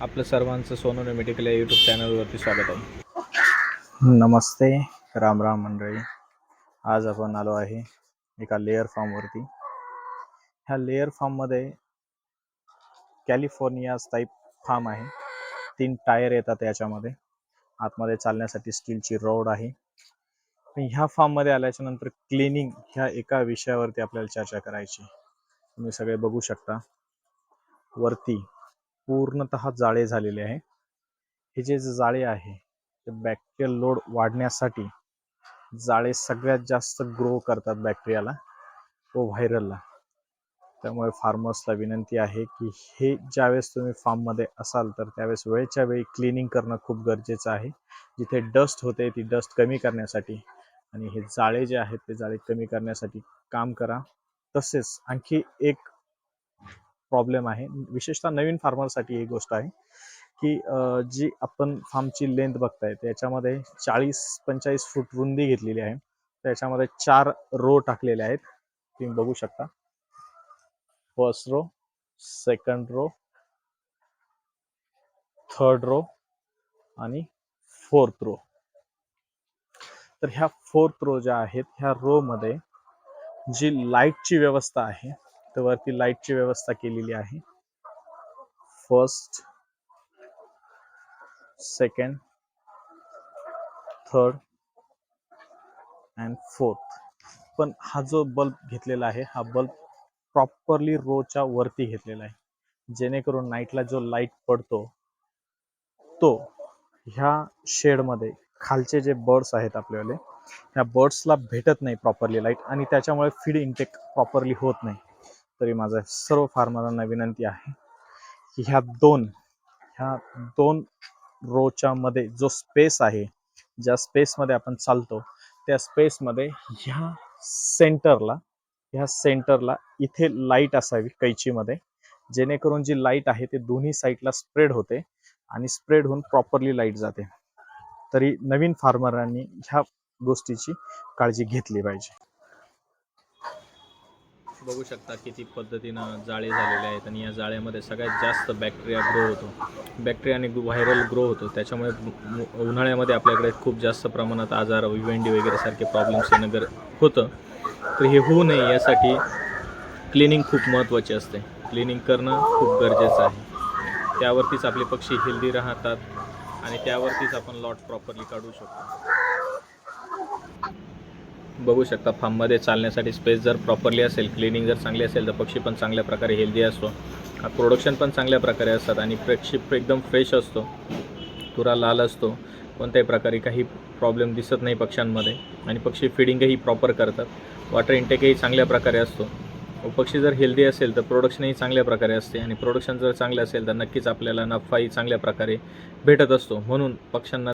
आपलं सर्वांचं सोनोने मेडिकल या यूट्यूब चॅनलवरती स्वागत आहे. नमस्ते राम राम मंडळी. आज आपण आलो आहे एका लेअर फार्मवरती ह्या लेअर फॉर्ममध्ये कॅलिफोर्निया टाईप फार्म आहे. तीन टायर येतात याच्यामध्ये. आतमध्ये चालण्यासाठी स्टीलची रोड आहे. ह्या फार्ममध्ये आल्याच्यानंतर क्लिनिंग ह्या एका विषयावरती आपल्याला चर्चा करायची तुम्ही सगळे बघू शकता. वरती पूर्णतः जाळे झालेले आहे. हे जे जाळे आहे ते बॅक्टेरियल लोड वाढण्यासाठी जाळे सगळ्यात जास्त ग्रो करतात बॅक्टेरियाला व व्हायरलला त्यामुळे फार्मर्सला विनंती आहे की हे ज्यावेळेस तुम्ही फार्ममध्ये असाल तर त्यावेळेस वेळच्या वेळी क्लिनिंग करणं खूप गरजेचं आहे. जिथे डस्ट होते ती डस्ट कमी करण्यासाठी आणि हे जाळे जे आहेत ते जाळे कमी करण्यासाठी काम करा. तसेच आणखी एक प्रॉब्लेम आहे. विशेषतः नवीन फार्मरसाठी ही गोष्ट आहे की जी आपण फार्मची लेंथ बघताय त्याच्यामध्ये चाळीस पंचेचाळीस फूट रुंदी घेतलेली आहे. त्याच्यामध्ये चार रो टाकलेले आहेत. तुम्ही बघू शकता. First row second row third row आणि फोर्थ रो तर ह्या फोर्थ रो ज्या आहेत ह्या रो मध्ये जी लाईटची व्यवस्था आहे तर वरती लाईटची व्यवस्था केलेली आहे. First second third and fourth पण हा जो बल्ब घेतलेला आहे हा बल्ब प्रॉपरली रोच्या वरती घेतलेला आहे. जेणेकरून नाईटला जो लाइट पडतो तो ह्या शेडमध्ये खालचे जे बर्ड्स आहेत आपल्यावाले ह्या बर्ड्सला भेटत नाही प्रॉपरली लाइट आणि त्याच्यामुळे फीड इंटेक प्रॉपरली होत नाही. तरी माझं सर्व फार्मरांना विनंती आहे की ह्या दोन ह्या दोन रोच्या मध्ये जो स्पेस आहे ज्या स्पेसमध्ये आपण चालतो त्या स्पेसमध्ये ह्या सेंटरला ह्या सेंटरला इथे लाइट असावी कैचीमध्ये. जेणेकरून जी लाइट आहे ते दोन्ही साईडला स्प्रेड होते आणि स्प्रेड होऊन प्रॉपरली लाइट जाते. तरी नवीन फार्मरांनी ह्या गोष्टीची काळजी घेतली पाहिजे. बघू शकता किती पद्धतीनं जाळे झालेले आहेत आणि या जाळ्यामध्ये सगळ्यात जास्त बॅक्टेरिया ग्रो होतो. बॅक्टेरिया आणि व्हायरल ग्रो होतो. त्याच्यामुळे उन्हाळ्यामध्ये आपल्याकडे खूप जास्त प्रमाणात आजार विवेंडी वगैरे सारखे प्रॉब्लेम्स येणं गर होतं. तर हे होऊ नये यासाठी क्लिनिंग खूप महत्त्वाची असते. क्लिनिंग करणं खूप गरजेचं आहे. त्यावरतीच आपले पक्षी हेल्दी राहतात आणि त्यावरतीच आपण लॉट प्रॉपरली काढू शकतो. बघू शकता. फार्ममध्ये चालण्यासाठी स्पेस जर प्रॉपरली असेल क्लिनिंग जर चांगली असेल तर पक्षी पण चांगल्या प्रकारे हेल्दी असतो. प्रोडक्शन पण चांगल्या प्रकारे असतात आणि पक्षी एकदम फ्रेश असतो. तुरा लाल असतो. कोणत्याही प्रकारे काही प्रॉब्लेम दिसत नाही पक्ष्यांमध्ये. आणि पक्षी फिडिंगही प्रॉपर करतात. वॉटर इंटेकही चांगल्या प्रकारे असतो. पक्षी जर हेल्दी असेल तर प्रोडक्शनही चांगल्या प्रकारे असते. आणि प्रोडक्शन जर चांगलं असेल तर नक्कीच आपल्याला नफाही चांगल्या प्रकारे भेटत असतो. म्हणून पक्ष्यांना